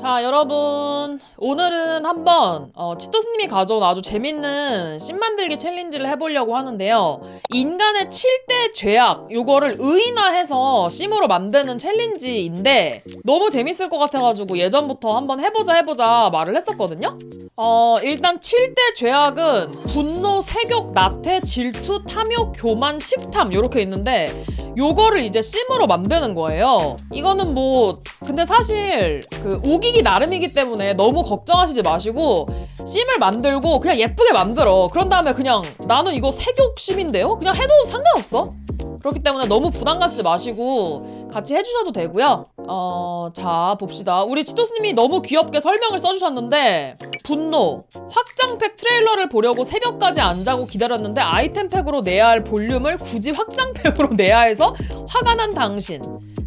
자, 여러분. 오늘은 한번 어, 치토스님이 가져온 아주 재밌는 씬 만들기 챌린지를 해보려고 하는데요. 인간의 7대 죄악, 요거를 의인화해서 심으로 만드는 챌린지인데 너무 재밌을 것 같아가지고 예전부터 한번 해보자 해보자 말을 했었거든요. 어, 일단 7대 죄악은 분노, 세욕, 나태, 질투, 탐욕, 교만, 식탐 요렇게 있는데 요거를 이제 심으로 만드는 거예요. 이거는 뭐 근데 사실 그 우기 기 나름이기 때문에 너무 걱정하시지 마시고 심을 만들고 그냥 예쁘게 만들어. 그런 다음에 그냥 나는 이거 색욕 심인데요? 그냥 해도 상관없어. 그렇기 때문에 너무 부담 갖지 마시고 같이 해주셔도 되고요. 어, 자 봅시다. 우리 치토스님이 너무 귀엽게 설명을 써주셨는데 분노 확장팩 트레일러를 보려고 새벽까지 안 자고 기다렸는데 아이템팩으로 내야 할 볼륨을 굳이 확장팩으로 내야 해서 화가 난 당신.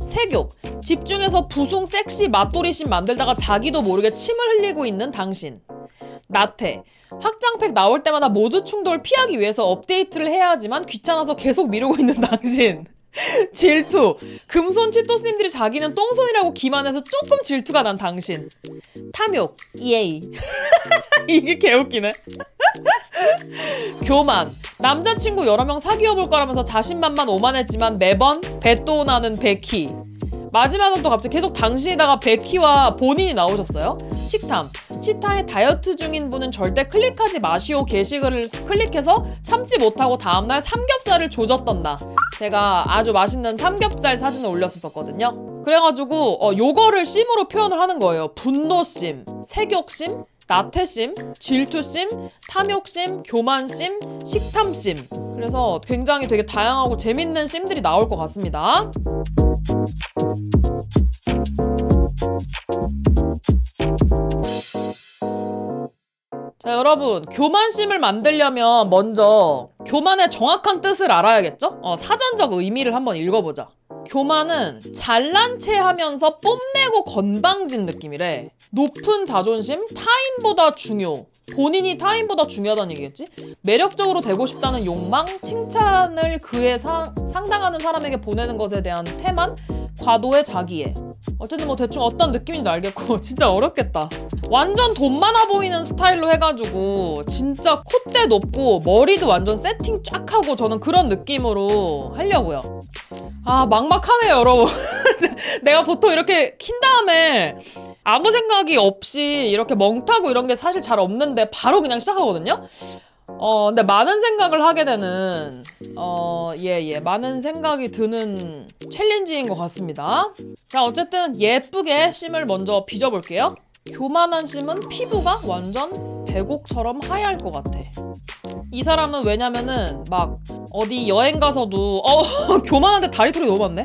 색욕 집중해서 부숭 섹시 맛돌이신 만들다가 자기도 모르게 침을 흘리고 있는 당신. 나태 확장팩 나올 때마다 모두 충돌 피하기 위해서 업데이트를 해야 하지만 귀찮아서 계속 미루고 있는 당신. 질투. 금손 치토스님들이 자기는 똥손이라고 기만해서 조금 질투가 난 당신. 탐욕. 예이. 이게 개웃기네. 교만. 남자친구 여러 명 사귀어볼 거라면서 자신만만 오만했지만 매번 배또 나는 베키. 마지막은 또 갑자기 계속 당신에다가 베키와 본인이 나오셨어요. 식탐. 치타의 다이어트 중인 분은 절대 클릭하지 마시오 게시글을 클릭해서 참지 못하고 다음날 삼겹살을 조졌던 나. 제가 아주 맛있는 삼겹살 사진을 올렸었거든요. 그래가지고 어, 요거를 심으로 표현을 하는 거예요. 분노심, 색욕심, 나태심, 질투심, 탐욕심, 교만심, 식탐심. 그래서 굉장히 되게 다양하고 재밌는 심들이 나올 것 같습니다. 자, 여러분, 교만심을 만들려면 먼저 교만의 정확한 뜻을 알아야겠죠? 어, 사전적 의미를 한번 읽어보자. 교만은 잘난 체 하면서 뽐내고 건방진 느낌이래. 높은 자존심, 타인보다 중요. 본인이 타인보다 중요하다는 얘기겠지? 매력적으로 되고 싶다는 욕망, 칭찬을 그에 상, 상당하는 사람에게 보내는 것에 대한 태만, 과도의 자기애. 어쨌든 뭐 대충 어떤 느낌인지 알겠고 진짜 어렵겠다. 완전 돈 많아 보이는 스타일로 해가지고 진짜 콧대 높고 머리도 완전 세팅 쫙 하고 저는 그런 느낌으로 하려고요. 아 막막하네요 여러분. 내가 보통 이렇게 킨 다음에 아무 생각이 없이 이렇게 멍 타고 이런 게 사실 잘 없는데 바로 그냥 시작하거든요. 어, 근데 많은 생각을 하게 되는, 어, 예, 예, 많은 생각이 드는 챌린지인 것 같습니다. 자, 어쨌든 예쁘게 심을 먼저 빚어볼게요. 교만한 심은 피부가 완전 백옥처럼 하얄 것 같아. 이 사람은 왜냐면은 막 어디 여행 가서도, 어, 교만한데 다리 털이 너무 많네?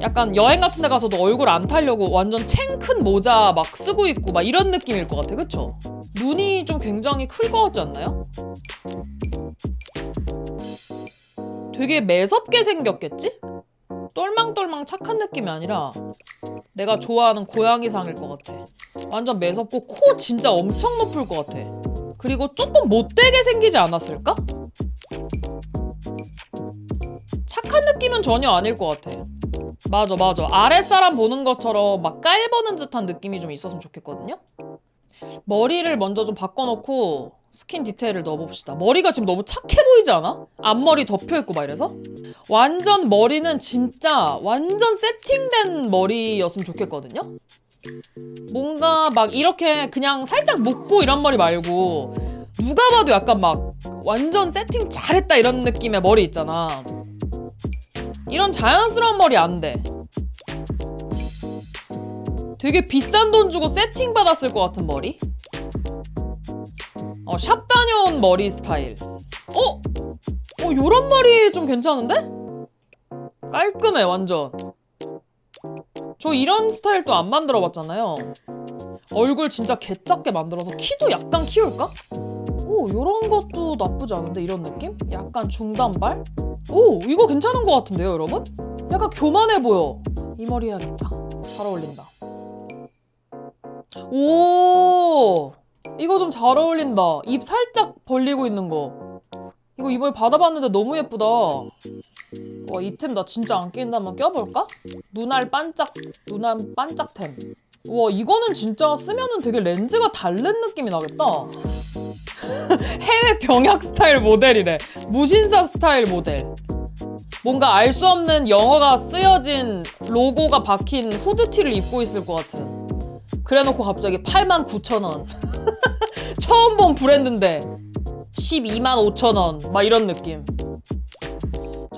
약간 여행 같은 데 가서도 얼굴 안 타려고 완전 챙큰 모자 막 쓰고 있고 막 이런 느낌일 것 같아. 그쵸? 눈이 좀 굉장히 클 것 같지 않나요? 되게 매섭게 생겼겠지? 똘망똘망 착한 느낌이 아니라 내가 좋아하는 고양이상일 것 같아. 완전 매섭고 코 진짜 엄청 높을 것 같아. 그리고 조금 못되게 생기지 않았을까? 착한 느낌은 전혀 아닐 것 같아. 맞아, 맞아. 아랫사람 보는 것처럼 막 깔보는 듯한 느낌이 좀 있었으면 좋겠거든요? 머리를 먼저 좀 바꿔놓고 스킨 디테일을 넣어봅시다. 머리가 지금 너무 착해 보이지 않아? 앞머리 덮여있고 막 이래서? 완전 머리는 진짜 완전 세팅된 머리였으면 좋겠거든요? 뭔가 막 이렇게 그냥 살짝 묶고 이런 머리 말고 누가 봐도 약간 막 완전 세팅 잘했다 이런 느낌의 머리 있잖아. 이런 자연스러운 머리 안 돼. 되게 비싼 돈 주고 세팅 받았을 것 같은 머리? 어, 샵 다녀온 머리 스타일. 어? 어, 요런 머리 좀 괜찮은데? 깔끔해, 완전. 저 이런 스타일 또 안 만들어 봤잖아요. 얼굴 진짜 개작게 만들어서 키도 약간 키울까? 오, 요런 것도 나쁘지 않은데, 이런 느낌? 약간 중단발? 오, 이거 괜찮은 것 같은데요, 여러분? 약간 교만해 보여. 이 머리 해야겠다. 잘 어울린다. 오, 이거 좀 잘 어울린다. 입 살짝 벌리고 있는 거. 이거 이번에 받아봤는데 너무 예쁘다. 와, 이템 나 진짜 안 한번 껴볼까? 눈알 반짝, 눈알 반짝템. 우와 이거는 진짜 쓰면은 되게 렌즈가 다른 느낌이 나겠다. 해외 병약 스타일 모델이래. 무신사 스타일 모델. 뭔가 알 수 없는 영어가 쓰여진 로고가 박힌 후드티를 입고 있을 것 같은. 그래놓고 갑자기 89,000원. 처음 본 브랜드인데 125,000원. 막 이런 느낌.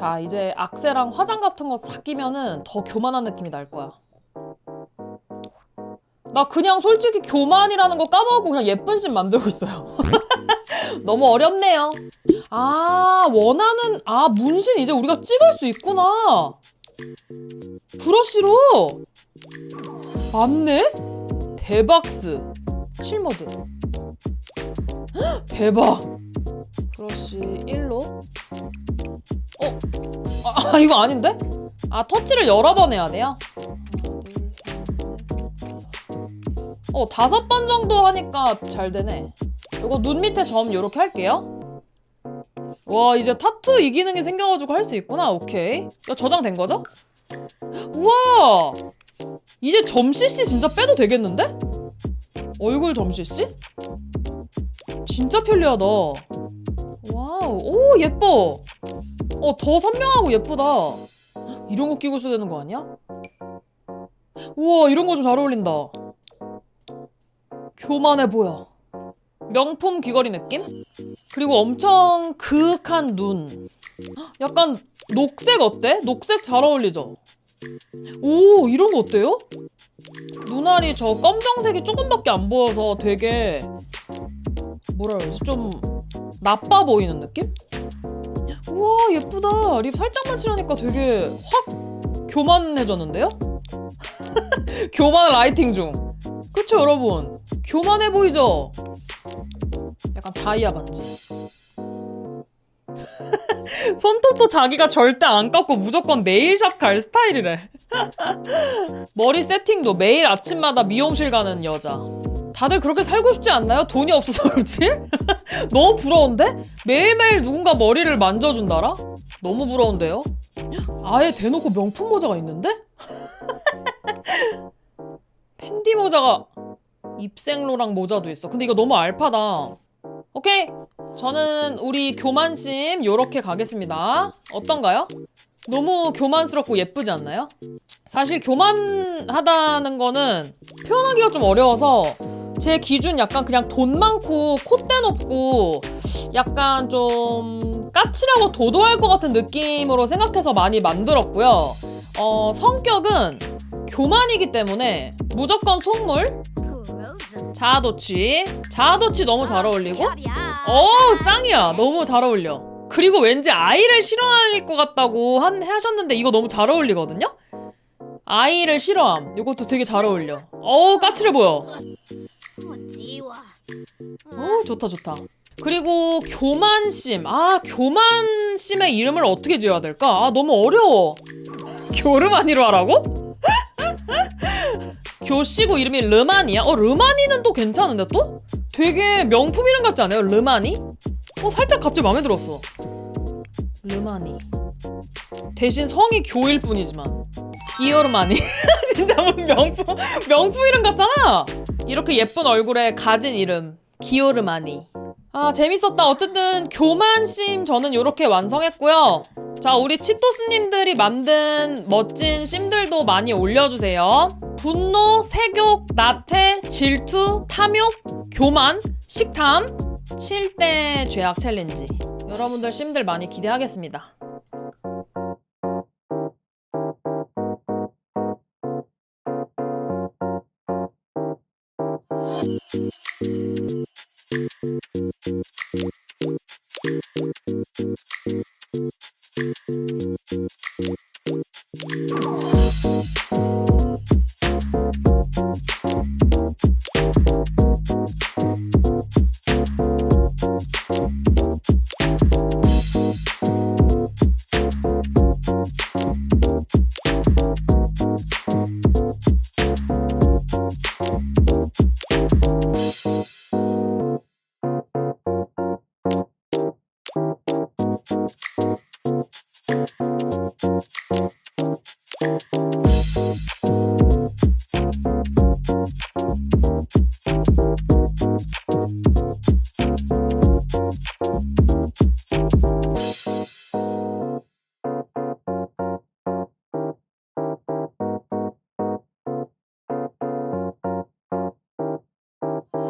자, 이제 악세랑 화장 같은 거 싹 끼면은 더 교만한 느낌이 날 거야. 나 그냥 솔직히 교만이라는 거 까먹고 그냥 예쁜 씬 만들고 있어요. 너무 어렵네요. 아, 원하는, 아, 문신 이제 우리가 찍을 수 있구나. 브러쉬로. 맞네? 대박스. 칠모드. 헉, 대박. 브러쉬 1로. 아, 이거 아닌데? 아, 터치를 여러 번 해야 돼요? 어, 다섯 번 정도 하니까 잘 되네. 이거 눈 밑에 점 이렇게 할게요. 와, 이제 타투 이 기능이 생겨가지고 할 수 있구나. 오케이. 이거 저장된 거죠? 우와! 이제 점 CC 진짜 빼도 되겠는데? 얼굴 점 CC? 진짜 편리하다. 와우, 오, 예뻐. 어, 더 선명하고 예쁘다. 이런 거 끼고 있어야 되는 거 아니야? 우와, 이런 거 좀 잘 어울린다. 교만해 보여. 명품 귀걸이 느낌? 그리고 엄청 그윽한 눈. 헉, 약간 녹색 어때? 녹색 잘 어울리죠? 오, 이런 거 어때요? 눈알이 저 검정색이 조금밖에 안 보여서 되게 뭐라 그러지? 좀 나빠 보이는 느낌? 우와, 예쁘다. 립 살짝만 칠하니까 되게 확 교만해졌는데요? 교만 라이팅 중. 그쵸, 여러분? 교만해 보이죠? 약간 다이아 반지. 손톱도 자기가 절대 안 깎고 무조건 네일샵 갈 스타일이래. 머리 세팅도 매일 아침마다 미용실 가는 여자. 다들 그렇게 살고 싶지 않나요? 돈이 없어서 그렇지? 너무 부러운데? 매일매일 누군가 머리를 만져준다라? 너무 부러운데요? 아예 대놓고 명품 모자가 있는데? 팬디 모자가 입생로랑 모자도 있어. 근데 이거 너무 알파다. 오케이. 저는 우리 교만심 요렇게 가겠습니다. 어떤가요? 너무 교만스럽고 예쁘지 않나요? 사실 교만하다는 거는 표현하기가 좀 어려워서 제 기준 약간 그냥 돈 많고 콧대 높고 약간 좀 까칠하고 도도할 것 같은 느낌으로 생각해서 많이 만들었고요. 어, 성격은 교만이기 때문에 무조건 속물, 자아도취. 자아도취 너무 잘 어울리고. 어 짱이야. 너무 잘 어울려. 그리고 왠지 아이를 싫어할 것 같다고 한, 하셨는데 이거 너무 잘 어울리거든요? 아이를 싫어함. 이것도 되게 잘 어울려. 어우, 까칠해 보여. 어, 좋다, 좋다. 그리고 교만심. 아, 교만심의 이름을 어떻게 지어야 될까? 아, 너무 어려워. 교르마니로 하라고? 교시고 이름이 르마니야? 어, 르마니는 또 괜찮은데 또? 되게 명품 이름 같지 않아요? 르마니? 어, 살짝 갑자기 마음에 들었어. 르마니. 대신 성이 교일 뿐이지만. 기어르마니. 진짜 무슨 명품, 명품 이름 같잖아? 이렇게 예쁜 얼굴에 가진 이름. 기호를 많이 아 재밌었다. 어쨌든 교만심 저는 이렇게 완성했고요. 자 우리 치토스님들이 만든 멋진 심들도 많이 올려주세요. 분노, 세욕, 나태, 질투, 탐욕, 교만, 식탐 7대 죄악 챌린지. 여러분들 심들 많이 기대하겠습니다.